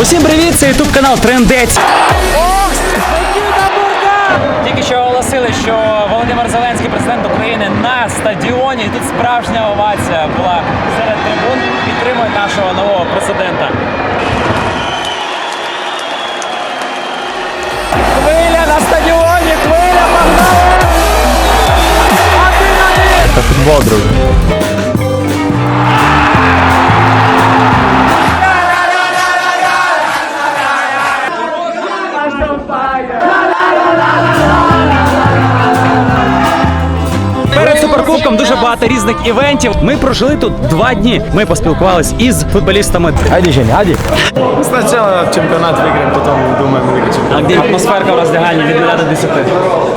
Усім привіт! Це ютуб канал Трендець. Тільки що оголосили, що Володимир Зеленський, президент України, на стадіоні. І тут справжня овація була серед трибун. Підтримують нашого нового президента. Хвиля на стадіоні! Хвиля погнали! Один один! Футбол, друзі. багато різних івентів. Ми прожили тут два дні. Ми поспілкувались із футболістами. Айди, Женя, айди. Сначала чемпионат выиграем, потом думаем выиграть А чемпионат. де атмосферка в роздягальні від 0 до 10?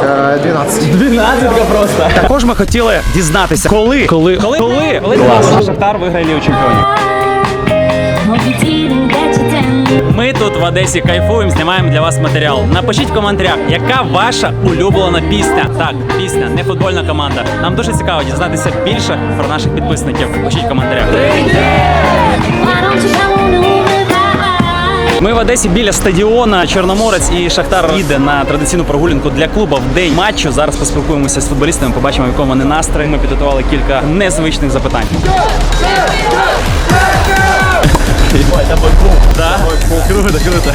Э, 12. 12 просто. Також ми хотіли дізнатися, коли, коли, коли, коли, коли Клас. Шахтар виграє Лігу чемпіонів. Ми тут в Одесі кайфуємо, знімаємо для вас матеріал. Напишіть в коментарях, яка ваша улюблена пісня. Так, пісня, не футбольна команда. Нам дуже цікаво дізнатися більше про наших підписників. Пишіть в коментарях. Ми в Одесі біля стадіона Чорноморець і Шахтар їде на традиційну прогулянку для клубу в день матчу. Зараз поспілкуємося з футболістами, побачимо, в якому вони настрої. Ми підготували кілька незвичних запитань. Да? Круто, круто.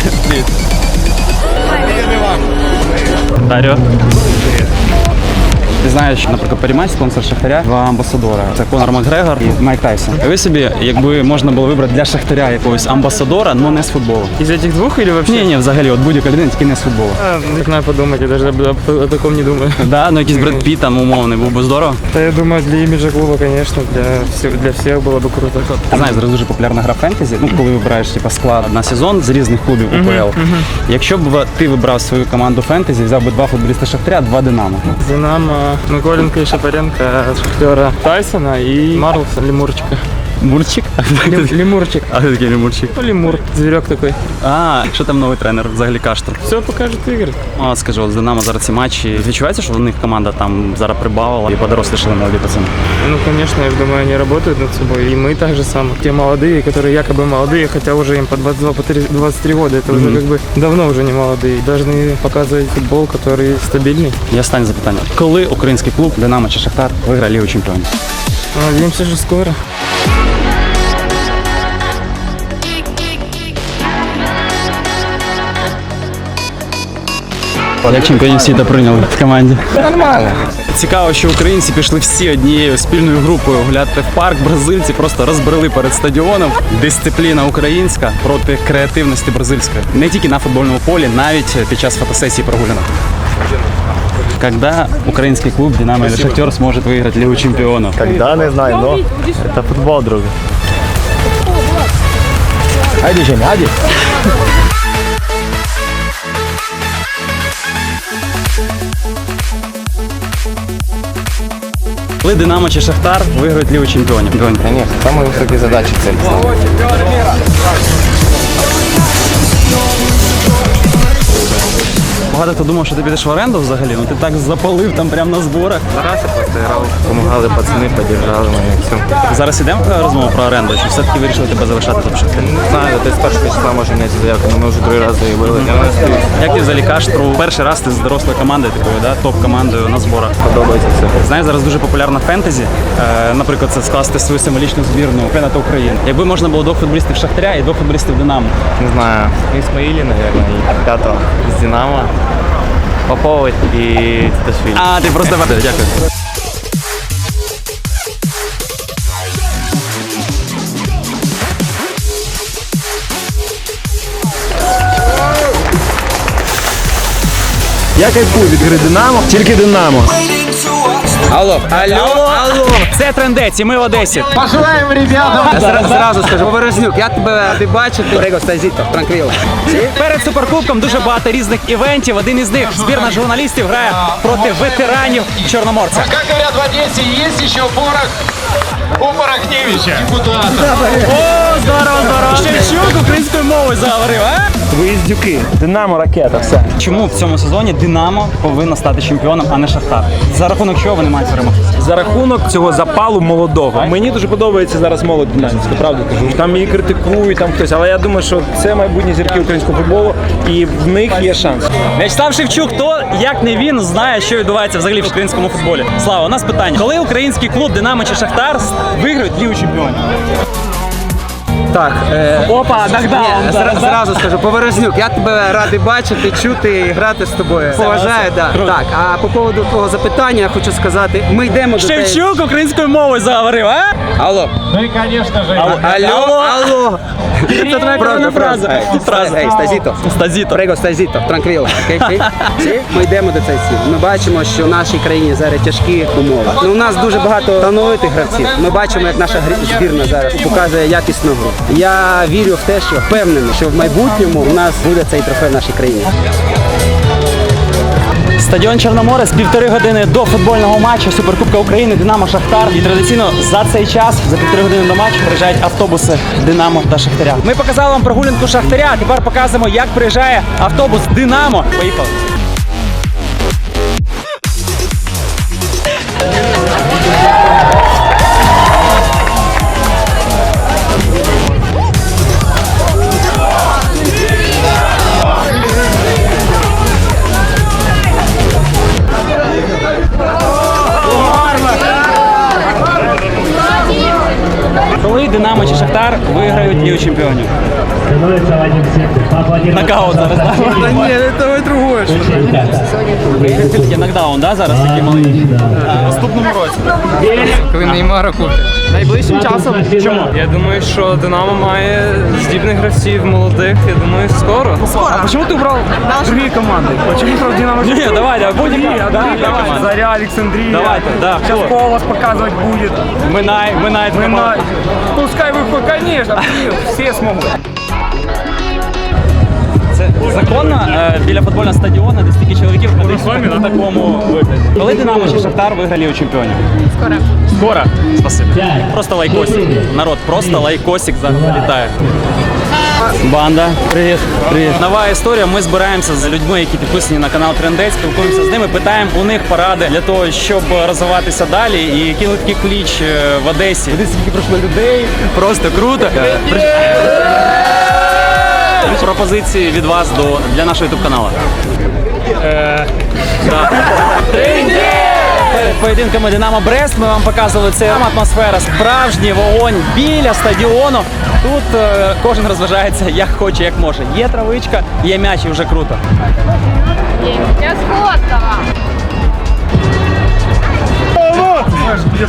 Дарю. Дар'о Ти знаєш, наприклад, Парімай, спонсор Шахтаря, два амбасадора. Це Конор Макгрегор і Майк Тайсон. Ви собі, якби можна було вибрати для Шахтаря якогось амбасадора, але не з футболу. Из этих двух или вообще? Ні, ні, взагалі, от будь-яка людина, тільки не з футболу. А, ну, надо подумать, я даже об, об- о таком не думаю. Да, ну якийсь Бред Піт там умовний був би здорово. Да, я думаю, для имиджа клуба, конечно, для, всех- для всех было бы круто. Ти знаєш, зараз дуже популярна гра фентезі. Ну, коли вибираєш типу, склад на сезон з різних клубів УПЛ. Якщо б ти вибрав свою команду фентезі, взяв би два футболіста Шахтаря, два Динамо. Динамо, Миколенко и Шапаренко, Шахтера Тайсона и Марлса Лемурчика. Мурчик? Лем- Лемурчик. А ти такий Лемурчик? Ну, Лемур, зверек такой. А, що там новий тренер взагалі Каштур? Все покажет игры. От скажу, от з Динамо зараз ці матчі. Відчувається, що у них команда там зараз прибавила і подорослішали молоді пацани. Ну, конечно, я думаю, они работают над собой. И мы так же самое. Те молодые, которые якобы молодые, хотя уже им по 22, по 30 23 года, это уже как бы давно уже не молодые. Должны показывать футбол, который стабильный. І останнє запитання. Коли український клуб Динамо чи Шахтар виграє Лігу чемпіонів? Надеемся же скоро. Як чемпіонів світу прийняли в команді? Нормально. Цікаво, що українці пішли всі однією спільною групою гуляти в парк. Бразильці просто розбрели перед стадіоном. Дисципліна українська проти креативності бразильської. Не тільки на футбольному полі, навіть під час фотосесії прогулянок. Когда украинский клуб «Динамо» или «Шахтер» сможет выиграть Лигу чемпионов? Когда, не знаю, но это футбол, друзі. Айди, Женя, айди. Коли «Динамо» чи «Шахтар» виграють Лігу чемпіонів? Конечно, самые высокие задачи цель. Багато хто думав, що ти підеш в оренду взагалі, ну ти так запалив там прямо на зборах. Раз я просто грав, помогали пацани, поддержали мене і все. Зараз ідемо в розмову про оренду, чи все-таки вирішили тебе залишати в «Шахтарі»? Не знаю, десь першого числа може цю заявку, але ми вже другий раз заявили. Я не. Як ти взагалі Каштру? Перший раз ти з дорослою командою такою, да? топ-командою на зборах. Подобається все. Знаєш, зараз дуже популярна фентезі. Е, наприклад, це скласти свою символічну збірну чемпіонату України. Якби можна було двох футболістів Шахтаря і двох футболістів Динамо. Не знаю, Исмаили, наверное, и пятого с Динамо. Попова і Титашвили. А, ти просто дякую. Я кайфую від гри Динамо. Тільки Динамо. Алло, алло, алло. Це трендець, і ми в Одесі. Пожелаємо ребятам. Зра- Зразу скажу, Поворознюк, я тебе ти бачив, ти Прего, стазіто, транквіло. Перед суперкубком дуже багато різних івентів. Один із них збірна журналістів грає проти ветеранів Чорноморця. Как говорят в Одессе, есть еще порох у Порохневича. О, здорово, здорово. Шевчук українською мовою заговорив, а? Виїздюки. Динамо, ракета, все. Чому в цьому сезоні Динамо повинна стати чемпіоном, а не Шахтар? За рахунок чого вони мають перемогти? За рахунок цього запалу молодого. Мені дуже подобається зараз молодь динамівська, правда кажу. Там її критикують, там хтось, але я думаю, що це майбутні зірки українського футболу, і в них є шанс. В'ячеслав Шевчук, хто як не він знає, що відбувається взагалі в українському футболі. Слава, у нас питання: коли український клуб Динамо чи Шахтар виграють Лігу чемпіонів? Так, е, Опа, ні, нокдаун. зра- зразу скажу, Поворознюк, я тебе радий бачити, чути і грати з тобою. Поважаю, да. Так. А по поводу твого запитання я хочу сказати, ми йдемо до. Шевчук українською мовою заговорив, а? Алло. Ну і, звісно ж. Алло, Алло, алло. Це твоя коронна фраза. Фраза. Ей, Стазіто. Стазіто. Прего, Стазіто, транквіло. Окей, окей? Всі? Ми йдемо до цей сіл. Ми бачимо, що в нашій країні зараз тяжкі умови. Ну, у нас дуже багато талановитих гравців. Ми бачимо, як наша грі- збірна зараз показує якісну гру. Я вірю в те, що впевнений, що в майбутньому у нас буде цей трофей в нашій країні. Стадіон Чорноморець півтори години до футбольного матчу Суперкубка України Динамо Шахтар. І традиційно за цей час, за півтори години до матчу, приїжджають автобуси Динамо та Шахтаря. Ми показали вам прогулянку Шахтаря. а Тепер показуємо, як приїжджає автобус Динамо. Поїхали. Нокаут зараз. да? Та ні, це другое. Є нокдаун, да, зараз такий маленький. А, в наступному році. Коли Неймара купить. Найближчим часом. Чому? Я думаю, що Динамо має здібних гравців молодих. Я думаю, скоро. А чому ти обрав Другие команды. Почему сразу Динамо? Ні, давай, давай, будь-яка. Да, давай. Заря, Александрия. Давайте, да. Сейчас Кто? Колос показывать будет. Минай, минай. Мина- Пускай выходит, конечно, все смогут. Це законно е, біля футбольного стадіону, де стільки чоловіків ходить на такому вигляді. Коли Динамо чи Шахтар виграли Лігу чемпіонів? Скоро. Скоро? Спасибо. Просто лайкосик. Народ, просто лайкосик залітає. Банда, привіт, привіт. Нова історія. Ми збираємося з людьми, які підписані на канал Трендець, спілкуємося з ними, питаємо у них поради для того, щоб розвиватися далі. І кинули такий кліч е, в Одесі. Дивіться, скільки пройшло людей. Просто круто. Пропозиції від вас до для нашого ютуб каналу. Перед поєдинками Динамо Брест ми вам показували це атмосфера, справжній вогонь біля стадіону. Тут е, кожен розважається як хоче, як може. Є травичка, є м'яч і вже круто. Я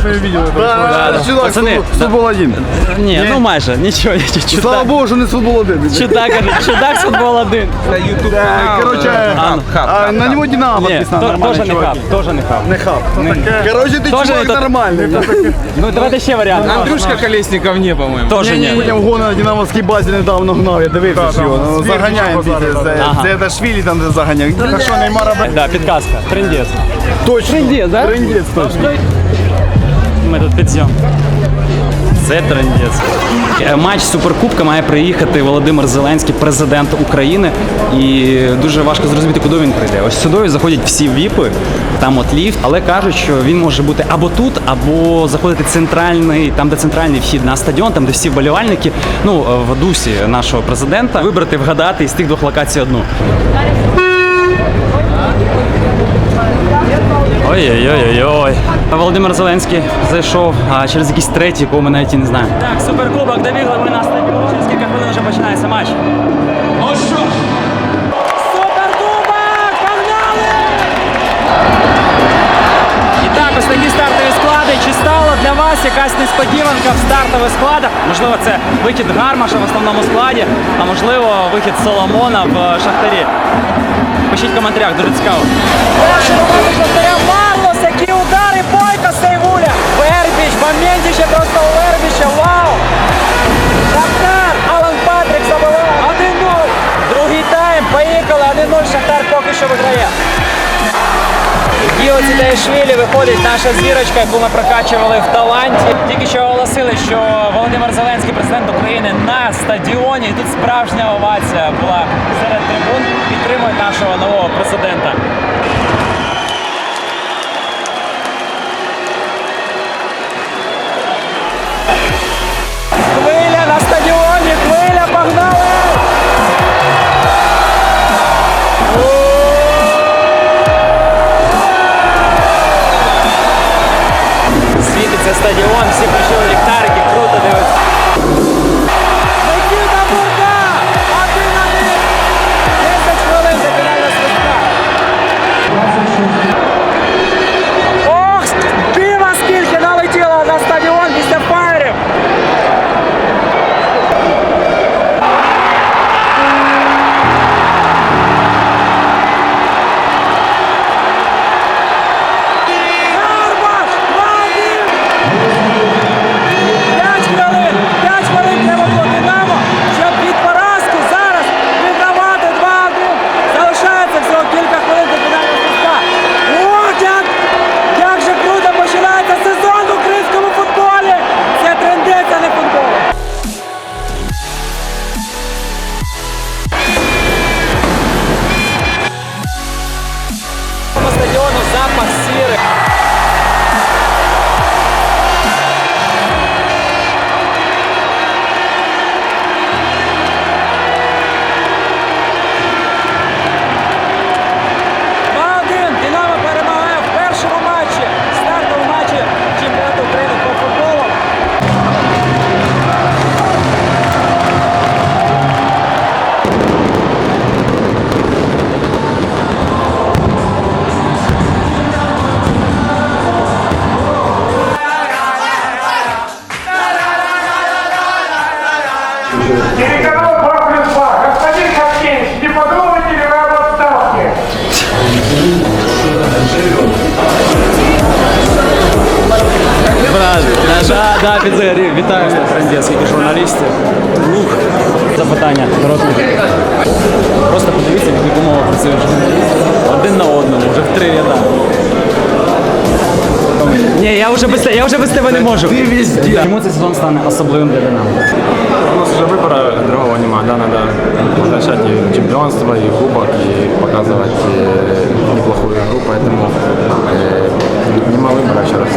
сфоткала. Пацани, футбол один. Ні, ну майже, нічого. Чудак. Слава Богу, що не з футбол один. Чудак, чудак з футбол один. Короче, А, на него Динамо Ні, подписано. то- нормальный теж не чувак. хаб, теж не хаб. Не хаб. Короче, ты Тоже чувак не тот- нормальный. Ну давайте ще варіант. Андрюшка Колесников ні, по-моєму. Теж ні. Потім гона на Динамовській базі недавно гнав, я дивився ж його. Ну, заганяємо після. Ага. Це це Швілі там де заганяє. Так що Неймара брати? Да, підказка. Трендець. Точно. Трендець, да? Трендець точно. Ми тут підзйом. Це трендець. Е, Матч Суперкубка має приїхати Володимир Зеленський, президент України. І дуже важко зрозуміти, куди він прийде. Ось сюди заходять всі віпи, там от ліфт, але кажуть, що він може бути або тут, або заходити центральний, там, де центральний вхід на стадіон, там, де всі вболівальники, ну, в дусі нашого президента, вибрати, вгадати із тих двох локацій одну. Ой-ой-ой-ой. Володимир Зеленський зайшов а, через якийсь третій, якого ми навіть і не знаємо. Так, суперкубок добігли ми на стадіон. Через кілька хвилин вже починається матч. Ну що? Суперкубок! Погнали! І так, ось такі стартові склади. Чи стала для вас якась несподіванка в стартових складах? Можливо, це вихід Гармаша в основному складі, а можливо, вихід Соломона в Шахтарі. Пишіть в коментарях, дуже цікаво. Шахтаря ще просто у Вербіча, вау! Шахтар, Алан Патрік забиває 1-0. Другий тайм, поїхали, 1-0, Шахтар поки що виграє. Гіо Цідейшвілі виходить наша зірочка, яку ми прокачували в таланті. Тільки що оголосили, що Володимир Зеленський, президент України, на стадіоні. І тут справжня овація була серед трибун. Підтримують нашого нового президента. Світиться стадіон, всі включили Да, да, підзарі. Вітаю трендець, скільки журналістів. Ух, запитання, народ мужик. Просто подивіться, в яких умовах працюють журналісти. Один на одному, вже в три ряда. Ні, я вже без, я вже без тебе не можу. Ти везде. Чому цей сезон стане особливим для Динамо? У нас уже выбора другого нема, да, надо возвращать и чемпионство, и кубок, и показывать э, неплохую игру, поэтому э, нема выбора, еще раз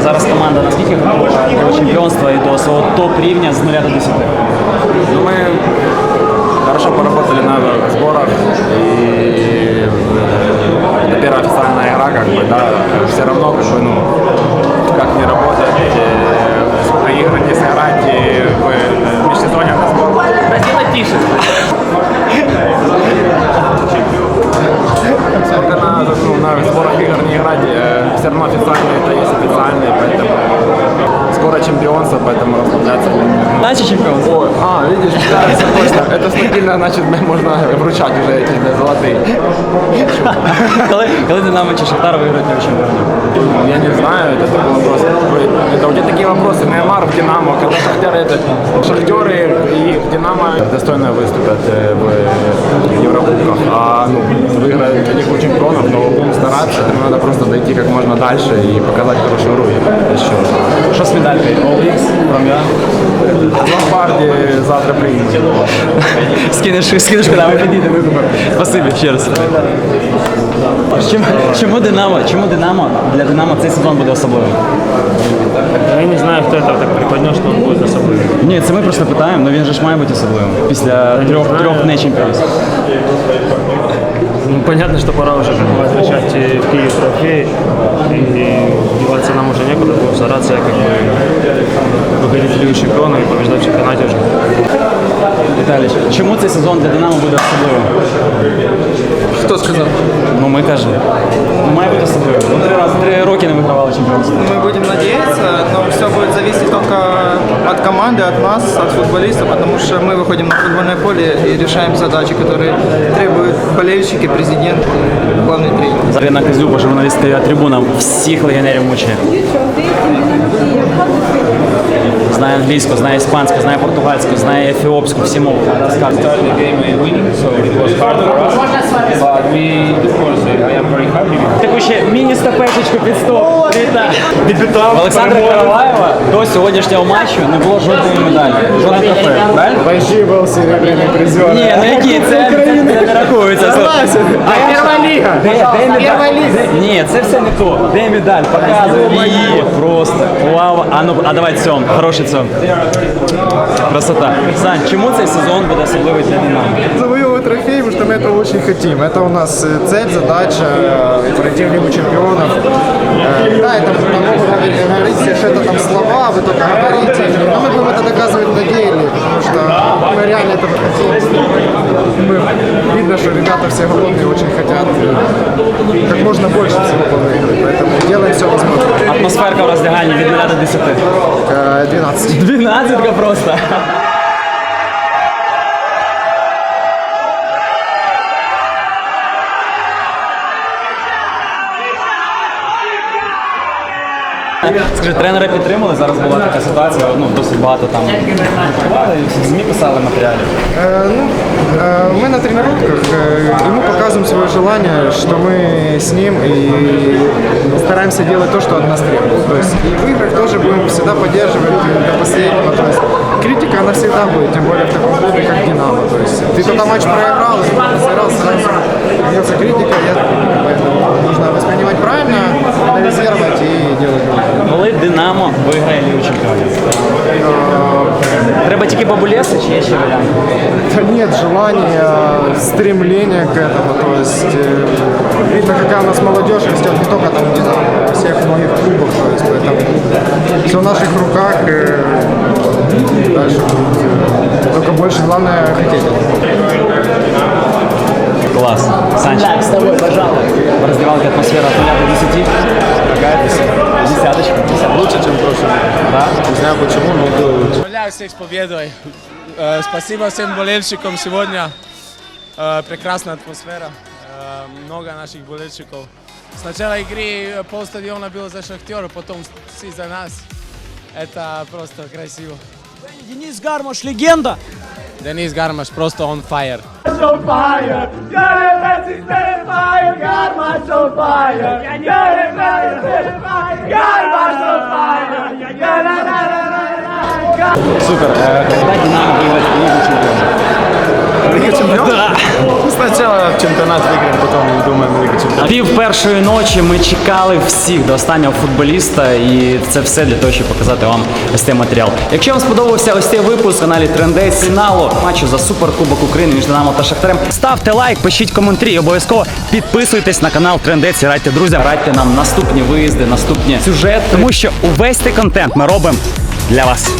Зараз, зараз команда наскільки готова до чемпіонства і до свого топ-рівня з 0 до 10? Ну, мы хорошо поработали на сборах, и э, это первая официальная игра, как бы, да, все равно, как бы, ну, как не работать, э, проиграть, не сыграть, и в э, межсезонье на сбор. тише. Сколько на, ну, на сборах игр не играть, э, все равно официальные это есть официальные, поэтому скоро чемпионство, поэтому расслабляться. Наче чемпіонство? Ой, а, видишь, да, всё точно. Это стабильно, значит, можно вручать уже эти да, золотые. коли, коли Динамо чи Шахтар виграють на чемпіонаті? Я не знаю, это такой вопрос. Это у тебя такие вопросы. Неймар в Динамо, когда Шахтер это Шахтеры и в Динамо достойно выступят э, в Еврокубках. А ну, выиграть Лигу чемпионов, но будем стараться. Это надо просто дойти как можно дальше и показать хорошую игру. Еще. Що З медалькою? Олікс, пром'я. Ломбарди завтра приедем. Скинеш, скинеш, коли ми підійдемо викупимо. Спасибі ще раз. Чому, чому Динамо? Чому Динамо? Для Динамо цей сезон буде особливим? Я не знаю, кто это так преподнес, что он будет особливым. Ні, це ми просто питаємо, але він же ж має бути особливим. Після трьох, трьох не чемпіонств. Ну, понятно, что пора уже возвращать в Киев трофей. И деваться нам уже некуда, будем стараться как бы выходить в Лигу чемпионов и побеждать в чемпионате уже. Віталій, чому цей сезон для Динамо буде особливим? Хто сказав? Ну ми кажемо. Ну, має бути особливим. Ну, три рази три роки не вигравали чемпіонство. Мы будем надеяться, но все будет зависеть только от команды, от нас, от футболистов, потому что мы выходим на футбольное поле и решаем задачи, которые требуют болельщики, президент, и главный тренер. Зарина Козюба, журналістка трибуна, всіх легіонерів мучає. Знає англійську, знає іспанську, знає португальську, знає ефіопську, всі мови. Таку ще міні-стапешечку під стоп. Вітаю. Олександра Караваєва до сьогоднішнього матчу не було жодної медалі, жодного трофею. Правильно? Почти был серебряный призер. Ні, ну які це, не рахується. А первая лига. Де, де медаль? Ні, це все не то. Де медаль? Показуй її. Просто. Вау. А ну, а давай цьом. Хороший цьом. Красота. Сань, чому цей сезон буде особливий для Динамо? Завоевывать трофей, потому что мы этого очень хотим. Это у нас э, цель, задача пройти в Лигу чемпионов. Э, Да, это все, что это там слова, вы только говорите. Но мы будем это доказывать на деле, потому что мы реально этого хотим. Мы, видно, что ребята все голодные, очень хотят э, как можно больше всего выиграть. Поэтому делаем все возможное. Атмосферка в роздягальні від 0 до 10. Э, 12. 12 просто. Скажи, тренери підтримали, зараз була така ситуація, ну досить багато там викривали, і всі ЗМІ писали матеріалів. Э, ну, э, мы на тренировках, э, ему показываем свое желание, что мы с ним и стараемся делать то, что от нас требует. То есть и в играх тоже будем всегда поддерживать до последнего. То есть критика, она всегда будет, тем более в таком клубе, как Динамо. То есть ты туда матч проиграл, сыграл, сразу льется критика, я, поэтому нужно воспринимать правильно, анализировать и делать выводы. Коли Динамо виграє Лігу чемпіонів? Треба тільки бабулеси чи є ще варіанти? Да нет желания, стремления к этому. То есть э, видно, какая у нас молодежь растет не только там в Динамо, а во всех многих клубах. То есть поэтому все в наших руках. э, дальше будет, э, только больше главное хотеть. Клас. Санчо. с тобой, пожалуй. В раздевалке атмосфера от 0 до 10. Какая Десяточка. Лучше, чем в прошлом. Да? Не знаю почему, но было лучше. Поздравляю всех с победой. Э, Спасибо всем болельщикам сегодня. Э, Прекрасная атмосфера. Э, Много наших болельщиков. С начала игры э, полстадиона было за Шахтер, потом все за нас. Это просто красиво. Денис Гармаш легенда. Денис Гармаш просто on fire. Супер. Э, Когда Динамо выиграет Лигу чемпионов? Лига чемпионов? Сначала чемпионат выиграем, потом думаем Лига чемпионов. Пів першої ночі ми чекали всіх до останнього футболіста, і це все для того, щоб показати вам ось цей матеріал. Якщо вам сподобався ось цей випуск в каналі Трендець фіналу матчу за Суперкубок України між Динамо та Шахтарем, ставте лайк, пишіть коментарі, обов'язково підписуйтесь на канал Трендець і радьте друзям, радьте нам наступні виїзди, наступні сюжети, тому що увесь цей контент ми робимо для вас.